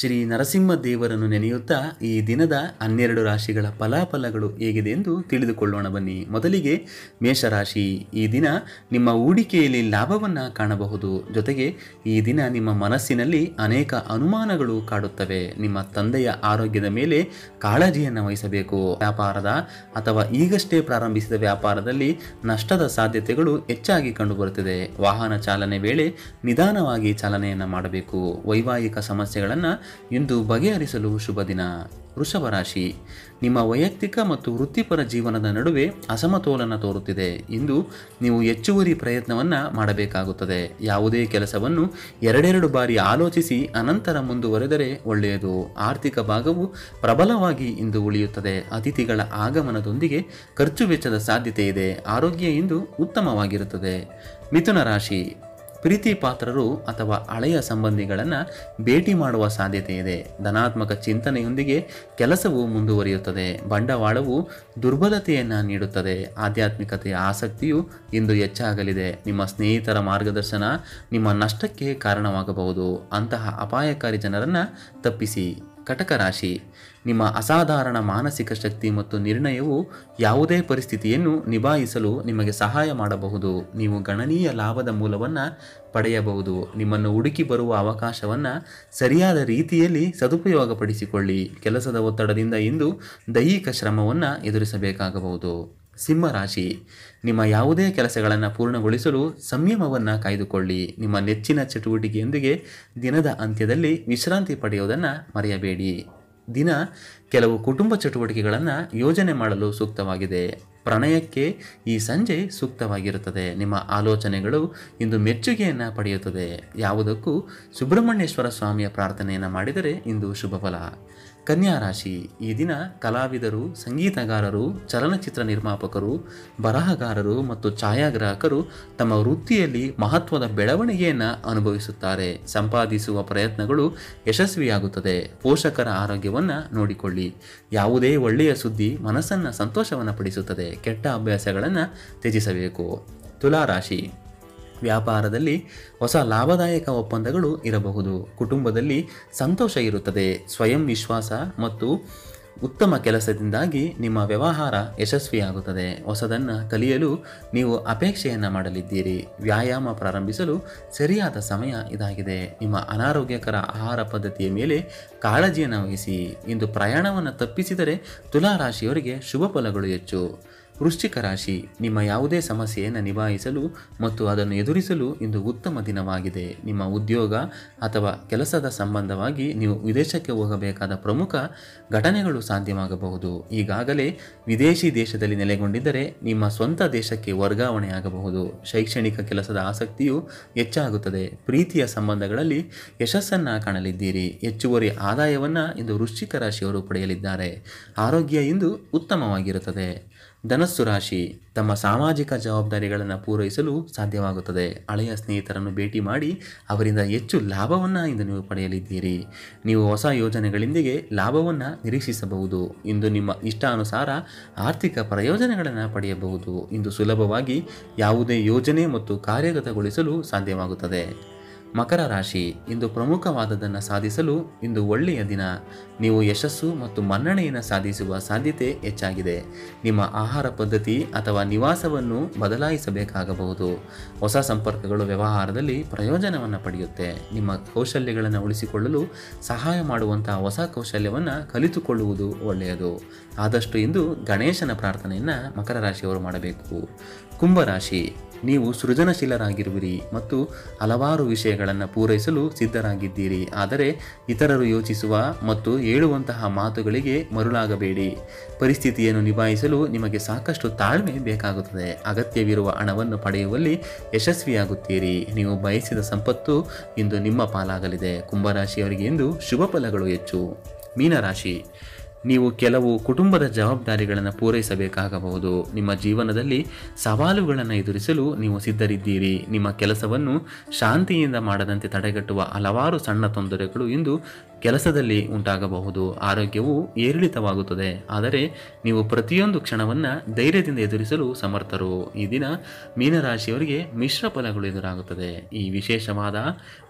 ಶ್ರೀ ನರಸಿಂಹ ದೇವರನ್ನು ನೆನೆಯುತ್ತಾ ಈ ದಿನದ ಹನ್ನೆರಡು ರಾಶಿಗಳ ಫಲಾಫಲಗಳು ಹೇಗಿದೆ ಎಂದು ತಿಳಿದುಕೊಳ್ಳೋಣ ಬನ್ನಿ. ಮೊದಲಿಗೆ ಮೇಷರಾಶಿ. ಈ ದಿನ ನಿಮ್ಮ ಹೂಡಿಕೆಯಲ್ಲಿ ಲಾಭವನ್ನು ಕಾಣಬಹುದು. ಜೊತೆಗೆ ಈ ದಿನ ನಿಮ್ಮ ಮನಸ್ಸಿನಲ್ಲಿ ಅನೇಕ ಅನುಮಾನಗಳು ಕಾಡುತ್ತವೆ. ನಿಮ್ಮ ತಂದೆಯ ಆರೋಗ್ಯದ ಮೇಲೆ ಕಾಳಜಿಯನ್ನು ವಹಿಸಬೇಕು. ವ್ಯಾಪಾರದ ಅಥವಾ ಈಗಷ್ಟೇ ಪ್ರಾರಂಭಿಸಿದ ವ್ಯಾಪಾರದಲ್ಲಿ ನಷ್ಟದ ಸಾಧ್ಯತೆಗಳು ಹೆಚ್ಚಾಗಿ ಕಂಡುಬರುತ್ತದೆ. ವಾಹನ ಚಾಲನೆ ವೇಳೆ ನಿಧಾನವಾಗಿ ಚಾಲನೆಯನ್ನು ಮಾಡಬೇಕು. ವೈವಾಹಿಕ ಸಮಸ್ಯೆಗಳನ್ನು ಇಂದು ಬಗೆಹರಿಸಲು ಶುಭ ದಿನ. ವೃಷಭ ರಾಶಿ, ನಿಮ್ಮ ವೈಯಕ್ತಿಕ ಮತ್ತು ವೃತ್ತಿಪರ ಜೀವನದ ನಡುವೆ ಅಸಮತೋಲನ ತೋರುತ್ತಿದೆ ಇಂದು ನೀವು ಹೆಚ್ಚುವರಿ ಪ್ರಯತ್ನವನ್ನು ಮಾಡಬೇಕಾಗುತ್ತದೆ. ಯಾವುದೇ ಕೆಲಸವನ್ನು ಎರಡೆರಡು ಬಾರಿ ಆಲೋಚಿಸಿ ಅನಂತರ ಮುಂದುವರೆದರೆ ಒಳ್ಳೆಯದು. ಆರ್ಥಿಕ ಭಾಗವು ಪ್ರಬಲವಾಗಿ ಇಂದು ಉಳಿಯುತ್ತದೆ. ಅತಿಥಿಗಳ ಆಗಮನದೊಂದಿಗೆ ಖರ್ಚು ವೆಚ್ಚದ ಸಾಧ್ಯತೆ ಇದೆ. ಆರೋಗ್ಯ ಇಂದು ಉತ್ತಮವಾಗಿರುತ್ತದೆ. ಮಿಥುನ ರಾಶಿ ಪ್ರೀತಿ ಪಾತ್ರರು ಅಥವಾ ಹಳೆಯ ಸಂಬಂಧಿಗಳನ್ನು ಭೇಟಿ ಮಾಡುವ ಸಾಧ್ಯತೆ ಇದೆ. ಧನಾತ್ಮಕ ಚಿಂತನೆಯೊಂದಿಗೆ ಕೆಲಸವು ಮುಂದುವರಿಯುತ್ತದೆ. ಬಂಡವಾಳವು ದುರ್ಬಲತೆಯನ್ನು ನೀಡುತ್ತದೆ. ಆಧ್ಯಾತ್ಮಿಕತೆಯ ಆಸಕ್ತಿಯು ಇಂದು ಹೆಚ್ಚಾಗಲಿದೆ. ನಿಮ್ಮ ಸ್ನೇಹಿತರ ಮಾರ್ಗದರ್ಶನ ನಿಮ್ಮ ನಷ್ಟಕ್ಕೆ ಕಾರಣವಾಗಬಹುದು. ಅಂತಹ ಅಪಾಯಕಾರಿ ಜನರನ್ನು ತಪ್ಪಿಸಿ. ಕಟಕ ರಾಶಿ. ನಿಮ್ಮ ಅಸಾಧಾರಣ ಮಾನಸಿಕ ಶಕ್ತಿ ಮತ್ತು ನಿರ್ಣಯವು ಯಾವುದೇ ಪರಿಸ್ಥಿತಿಯನ್ನು ನಿಭಾಯಿಸಲು ನಿಮಗೆ ಸಹಾಯ ಮಾಡಬಹುದು. ನೀವು ಗಣನೀಯ ಲಾಭದ ಮೂಲವನ್ನು ಪಡೆಯಬಹುದು. ನಿಮ್ಮನ್ನು ಹುಡುಕಿ ಬರುವ ಅವಕಾಶವನ್ನು ಸರಿಯಾದ ರೀತಿಯಲ್ಲಿ ಸದುಪಯೋಗಪಡಿಸಿಕೊಳ್ಳಿ. ಕೆಲಸದ ಒತ್ತಡದಿಂದ ಇಂದು ದೈಹಿಕ ಶ್ರಮವನ್ನು ಎದುರಿಸಬೇಕಾಗಬಹುದು. ಸಿಂಹರಾಶಿ ನಿಮ್ಮ ಯಾವುದೇ ಕೆಲಸಗಳನ್ನು ಪೂರ್ಣಗೊಳಿಸಲು ಸಂಯಮವನ್ನು ಕಾಯ್ದುಕೊಳ್ಳಿ. ನಿಮ್ಮ ನೆಚ್ಚಿನ ಚಟುವಟಿಕೆಯೊಂದಿಗೆ ದಿನದ ಅಂತ್ಯದಲ್ಲಿ ವಿಶ್ರಾಂತಿ ಪಡೆಯುವುದನ್ನು ಮರೆಯಬೇಡಿ. ದಿನ ಕೆಲವು ಕುಟುಂಬ ಚಟುವಟಿಕೆಗಳನ್ನು ಯೋಜನೆ ಮಾಡಲು ಸೂಕ್ತವಾಗಿದೆ. ಪ್ರಣಯಕ್ಕೆ ಈ ಸಂಜೆ ಸೂಕ್ತವಾಗಿರುತ್ತದೆ. ನಿಮ್ಮ ಆಲೋಚನೆಗಳು ಇಂದು ಮೆಚ್ಚುಗೆಯನ್ನು ಪಡೆಯುತ್ತದೆ. ಯಾವುದಕ್ಕೂ ಸುಬ್ರಹ್ಮಣ್ಯೇಶ್ವರ ಸ್ವಾಮಿಯ ಪ್ರಾರ್ಥನೆಯನ್ನು ಮಾಡಿದರೆ ಇಂದು ಶುಭ ಫಲ. ಕನ್ಯಾ ರಾಶಿ. ಈ ದಿನ ಕಲಾವಿದರು, ಸಂಗೀತಗಾರರು, ಚಲನಚಿತ್ರ ನಿರ್ಮಾಪಕರು, ಬರಹಗಾರರು ಮತ್ತು ಛಾಯಾಗ್ರಾಹಕರು ತಮ್ಮ ವೃತ್ತಿಯಲ್ಲಿ ಮಹತ್ವದ ಬೆಳವಣಿಗೆಯನ್ನು ಅನುಭವಿಸುತ್ತಾರೆ. ಸಂಪಾದಿಸುವ ಪ್ರಯತ್ನಗಳು ಯಶಸ್ವಿಯಾಗುತ್ತದೆ. ಪೋಷಕರ ಆರೋಗ್ಯವನ್ನು ನೋಡಿಕೊಳ್ಳಿ. ಯಾವುದೇ ಒಳ್ಳೆಯ ಸುದ್ದಿ ಮನಸ್ಸನ್ನು ಸಂತೋಷವನ್ನು ಪಡಿಸುತ್ತದೆ. ಕೆಟ್ಟ ಅಭ್ಯಾಸಗಳನ್ನು ತ್ಯಜಿಸಬೇಕು. ತುಲಾರಾಶಿ ವ್ಯಾಪಾರದಲ್ಲಿ ಹೊಸ ಲಾಭದಾಯಕ ಒಪ್ಪಂದಗಳು ಇರಬಹುದು. ಕುಟುಂಬದಲ್ಲಿ ಸಂತೋಷ ಇರುತ್ತದೆ. ಸ್ವಯಂ ವಿಶ್ವಾಸ ಮತ್ತು ಉತ್ತಮ ಕೆಲಸದಿಂದಾಗಿ ನಿಮ್ಮ ವ್ಯವಹಾರ ಯಶಸ್ವಿಯಾಗುತ್ತದೆ. ಹೊಸದನ್ನು ಕಲಿಯಲು ನೀವು ಅಪೇಕ್ಷೆಯನ್ನು ಮಾಡಲಿದ್ದೀರಿ. ವ್ಯಾಯಾಮ ಪ್ರಾರಂಭಿಸಲು ಸರಿಯಾದ ಸಮಯ ಇದಾಗಿದೆ. ನಿಮ್ಮ ಅನಾರೋಗ್ಯಕರ ಆಹಾರ ಪದ್ಧತಿಯ ಮೇಲೆ ಕಾಳಜಿಯನ್ನು ವಹಿಸಿ. ಇಂದು ಪ್ರಯಾಣವನ್ನು ತಪ್ಪಿಸಿದರೆ ತುಲಾರಾಶಿಯವರಿಗೆ ಶುಭ ಫಲಗಳು ಹೆಚ್ಚು. ವೃಶ್ಚಿಕ ರಾಶಿ ನಿಮ್ಮ ಯಾವುದೇ ಸಮಸ್ಯೆಯನ್ನು ನಿಭಾಯಿಸಲು ಮತ್ತು ಅದನ್ನು ಎದುರಿಸಲು ಇಂದು ಉತ್ತಮ ದಿನವಾಗಿದೆ. ನಿಮ್ಮ ಉದ್ಯೋಗ ಅಥವಾ ಕೆಲಸದ ಸಂಬಂಧವಾಗಿ ನೀವು ವಿದೇಶಕ್ಕೆ ಹೋಗಬೇಕಾದ ಪ್ರಮುಖ ಘಟನೆಗಳು ಸಾಧ್ಯವಾಗಬಹುದು. ಈಗಾಗಲೇ ವಿದೇಶಿ ದೇಶದಲ್ಲಿ ನೆಲೆಗೊಂಡಿದ್ದರೆ ನಿಮ್ಮ ಸ್ವಂತ ದೇಶಕ್ಕೆ ವರ್ಗಾವಣೆಯಾಗಬಹುದು ಶೈಕ್ಷಣಿಕ ಕೆಲಸದ ಆಸಕ್ತಿಯು ಹೆಚ್ಚಾಗುತ್ತದೆ. ಪ್ರೀತಿಯ ಸಂಬಂಧಗಳಲ್ಲಿ ಯಶಸ್ಸನ್ನು ಕಾಣಲಿದ್ದೀರಿ. ಹೆಚ್ಚುವರಿ ಆದಾಯವನ್ನು ಇಂದು ವೃಶ್ಚಿಕ ರಾಶಿಯವರು ಪಡೆಯಲಿದ್ದಾರೆ. ಆರೋಗ್ಯ ಇಂದು ಉತ್ತಮವಾಗಿರುತ್ತದೆ. ಧನಸ್ಸು ರಾಶಿ ತಮ್ಮ ಸಾಮಾಜಿಕ ಜವಾಬ್ದಾರಿಗಳನ್ನು ಪೂರೈಸಲು ಸಾಧ್ಯವಾಗುತ್ತದೆ. ಹಳೆಯ ಸ್ನೇಹಿತರನ್ನು ಭೇಟಿ ಮಾಡಿ ಅವರಿಂದ ಹೆಚ್ಚು ಲಾಭವನ್ನು ಇಂದು ನೀವು ಪಡೆಯಲಿದ್ದೀರಿ. ನೀವು ಹೊಸ ಯೋಜನೆಗಳೊಂದಿಗೆ ಲಾಭವನ್ನು ನಿರೀಕ್ಷಿಸಬಹುದು. ಇಂದು ನಿಮ್ಮ ಇಷ್ಟಾನುಸಾರ ಆರ್ಥಿಕ ಪ್ರಯೋಜನಗಳನ್ನು ಪಡೆಯಬಹುದು. ಇಂದು ಸುಲಭವಾಗಿ ಯಾವುದೇ ಯೋಜನೆ ಮತ್ತು ಕಾರ್ಯಗತಗೊಳಿಸಲು ಸಾಧ್ಯವಾಗುತ್ತದೆ. ಮಕರ ರಾಶಿ ಇಂದು ಪ್ರಮುಖವಾದದನ್ನು ಸಾಧಿಸಲು ಇಂದು ಒಳ್ಳೆಯ ದಿನ. ನೀವು ಯಶಸ್ಸು ಮತ್ತು ಮನ್ನಣೆಯನ್ನು ಸಾಧಿಸುವ ಸಾಧ್ಯತೆ ಹೆಚ್ಚಾಗಿದೆ. ನಿಮ್ಮ ಆಹಾರ ಪದ್ಧತಿ ಅಥವಾ ನಿವಾಸವನ್ನು ಬದಲಾಯಿಸಬೇಕಾಗಬಹುದು. ಹೊಸ ಸಂಪರ್ಕಗಳು ವ್ಯವಹಾರದಲ್ಲಿ ಪ್ರಯೋಜನವನ್ನು ಪಡೆಯುತ್ತೆ. ನಿಮ್ಮ ಕೌಶಲ್ಯಗಳನ್ನು ಉಳಿಸಿಕೊಳ್ಳಲು ಸಹಾಯ ಮಾಡುವಂತಹ ಹೊಸ ಕೌಶಲ್ಯವನ್ನು ಕಲಿತುಕೊಳ್ಳುವುದು ಒಳ್ಳೆಯದು. ಆದಷ್ಟು ಇಂದು ಗಣೇಶನ ಪ್ರಾರ್ಥನೆಯನ್ನು ಮಕರ ರಾಶಿಯವರು ಮಾಡಬೇಕು. ಕುಂಭರಾಶಿ ನೀವು ಸೃಜನಶೀಲರಾಗಿರುವಿರಿ ಮತ್ತು ಹಲವಾರು ವಿಷಯಗಳನ್ನು ಪೂರೈಸಲು ಸಿದ್ಧರಾಗಿದ್ದೀರಿ. ಆದರೆ ಇತರರು ಯೋಚಿಸುವ ಮತ್ತು ಹೇಳುವಂತಹ ಮಾತುಗಳಿಗೆ ಮರುಳಾಗಬೇಡಿ. ಪರಿಸ್ಥಿತಿಯನ್ನು ನಿಭಾಯಿಸಲು ನಿಮಗೆ ಸಾಕಷ್ಟು ತಾಳ್ಮೆ ಬೇಕಾಗುತ್ತದೆ. ಅಗತ್ಯವಿರುವ ಹಣವನ್ನು ಪಡೆಯುವಲ್ಲಿ ಯಶಸ್ವಿಯಾಗುತ್ತೀರಿ. ನೀವು ಬಯಸಿದ ಸಂಪತ್ತು ಇಂದು ನಿಮ್ಮ ಪಾಲಾಗಲಿದೆ. ಕುಂಭರಾಶಿಯವರಿಗೆ ಇಂದು ಶುಭ ಫಲಗಳು ಹೆಚ್ಚು. ಮೀನರಾಶಿ. ನೀವು ಕೆಲವು ಕುಟುಂಬದ ಜವಾಬ್ದಾರಿಗಳನ್ನು ಪೂರೈಸಬೇಕಾಗಬಹುದು. ನಿಮ್ಮ ಜೀವನದಲ್ಲಿ ಸವಾಲುಗಳನ್ನು ಎದುರಿಸಲು ನೀವು ಸಿದ್ಧರಿದ್ದೀರಿ. ನಿಮ್ಮ ಕೆಲಸವನ್ನು ಶಾಂತಿಯಿಂದ ಮಾಡದಂತೆ ತಡೆಗಟ್ಟುವ ಹಲವಾರು ಸಣ್ಣ ತೊಂದರೆಗಳು ಇಂದು ಕೆಲಸದಲ್ಲಿ ಉಂಟಾಗಬಹುದು. ಆರೋಗ್ಯವು ಏರಿಳಿತವಾಗುತ್ತದೆ. ಆದರೆ ನೀವು ಪ್ರತಿಯೊಂದು ಕ್ಷಣವನ್ನು ಧೈರ್ಯದಿಂದ ಎದುರಿಸಲು ಸಮರ್ಥರು. ಈ ದಿನ ಮೀನರಾಶಿಯವರಿಗೆ ಮಿಶ್ರ ಫಲಗಳು ಎದುರಾಗುತ್ತದೆ. ಈ ವಿಶೇಷವಾದ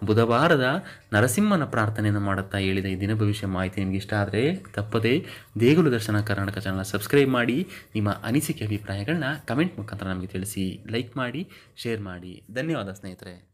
ಬುಧವಾರದ ನರಸಿಂಹನ ಪ್ರಾರ್ಥನೆಯನ್ನು ಮಾಡುತ್ತಾ ಹೇಳಿದ ಈ ದಿನ ಭವಿಷ್ಯ ಮಾಹಿತಿ ನಿಮಗೆ ಇಷ್ಟ ಆದರೆ ತಪ್ಪದೇ ದೇಗುಲ ದರ್ಶನ ಕರ್ನಾಟಕ ಚಾನಲ್ ಸಬ್ಸ್ಕ್ರೈಬ್ ಮಾಡಿ, ನಿಮ್ಮ ಅನಿಸಿಕೆ, ಅಭಿಪ್ರಾಯಗಳನ್ನ ಕಮೆಂಟ್ ಮುಖಾಂತರ ನಮಗೆ ತಿಳಿಸಿ. ಲೈಕ್ ಮಾಡಿ ಶೇರ್ ಮಾಡಿ. ಧನ್ಯವಾದ ಸ್ನೇಹಿತರೆ.